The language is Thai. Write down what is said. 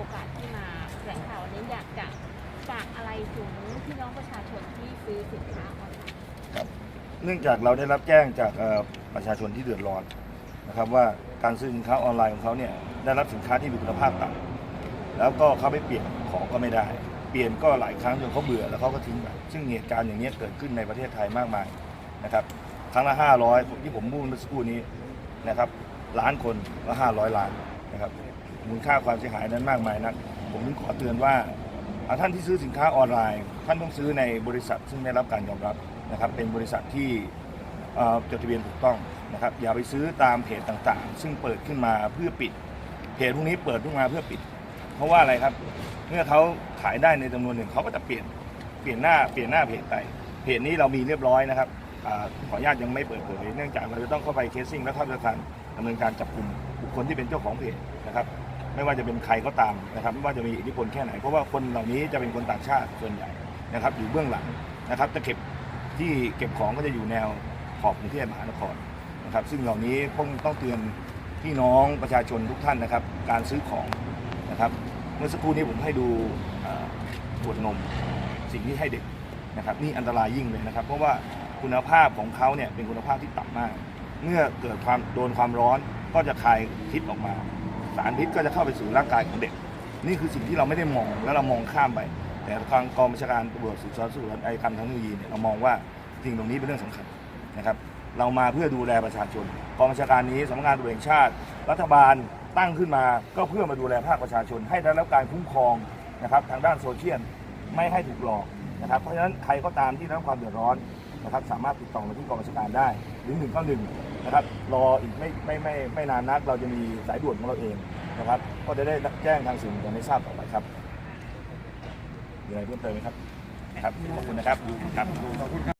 โอกาสที่มาแถลงข่าววันนี้อยากจะฝากอะไรถึงพี่น้องประชาชนที่ซื้อสินค้าออนไลน์ครับเนื่องจากเราได้รับแจ้งจากประชาชนที่เดือดร้อนนะครับว่าการซื้อสินค้าออนไลน์ของเขาเนี่ยได้รับสินค้าที่มีคุณภาพต่ำแล้วก็เขาไม่เปลี่ยนของก็ไม่ได้ เปลี่ยนก็หลายครั้งจนเขาเบื่อแล้วเขาก็ทิ้งไปซึ่งเหตุการณ์อย่างนี้เกิดขึ้นในประเทศไทยมากมายนะครับครั้งละ 500 ที่ผมพูดเมื่อสักครู่นี้นะครับล้านคนก็500 ล้านนะครับ มูลค่าความเสียหายนั้นมากมายนัก ผมถึงขอเตือนว่าอาท่านที่ซื้อสินค้าออนไลน์ ท่านต้องซื้อในบริษัทซึ่งได้รับการยอมรับนะครับเป็นบริษัทที่จดทะเบียนถูกต้องนะครับอย่าไปซื้อตามเพจต่างๆ ซึ่งเปิดขึ้นมาเพื่อปิดเพจพวกนี้เปิดขึ้นมาเพื่อปิด เพราะว่าอะไรครับ เมื่อเขาขายได้ในจำนวนหนึ่งเขาก็จะเปลี่ยนเปลี่ยนหน้าเปลี่ยนหน้าเพจไปเพจนี้เรามีเรียบร้อยนะครับอขออนุญาตยังไม่เปิดเผยเนื่องจากเราจะต้องเข้าไปเคสซิ่งและเข้าไปการดำเนินการจับกลุ่มบุคคลที่เป็นเจ้าของเพจนะครับ ไม่ว่าจะเป็นใครก็ตามนะครับไม่ว่าจะมีอิทธิพลแค่ไหน เพราะว่าคนเหล่านี้จะเป็นคนต่างชาติส่วนใหญ่นะครับอยู่เบื้องหลังนะครับจะเก็บที่เก็บของก็จะอยู่แนวขอบกรุงเทพมหานครนะครับ ซึ่งเหล่านี้ต้องต้องเตือนพี่น้องประชาชนทุกท่านนะครับ การซื้อของนะครับเมื่อสักครู่นี้ผมให้ดูขวดนมสิ่งที่ให้เด็กนะครับนี่อันตรายยิ่งเลยนะครับ เพราะว่าคุณภาพของเขาเนี่ยเป็นคุณภาพที่ต่ำมาก เมื่อเกิดความโดนความร้อนก็จะคายพิษออกมา สารพิษก็จะเข้าไปสู่ร่างกายของเด็ก นี่คือสิ่งที่เราไม่ได้มองแล้วเรามองข้ามไป แต่ทางกองบัญชาการตำรวจสืบสวนสืบสวนไอ้คำทางเทคโนโลยีเนี่ยเรามองว่าสิ่งตรงนี้เป็นเรื่องสำคัญนะครับ เรามาเพื่อดูแลประชาชนกองบัญชาการนี้สำนักงานตำรวจแห่งชาติ รัฐบาลตั้งขึ้นมาก็เพื่อมาดูแลภาคประชาชน ให้ได้รับการคุ้มครองนะครับทางด้านโซเชียลไม่ให้ถูกหลอกนะครับเพราะฉะนั้นใครก็ตามที่ได้รับความเดือดร้อน นะครับสามารถติดต่อมาที่กองบัญชาการได้หรือ191นะครับรออีกไม่ไม่ไม่ไม่นานนัก เราจะมีสายด่วนของเราเองนะครับก็จะได้แจ้งทางสื่อมวลชนให้ทราบต่อไปครับมีอะไรเพิ่มเติมไหมครับครับขอบคุณนะครับครับขอบคุณครับ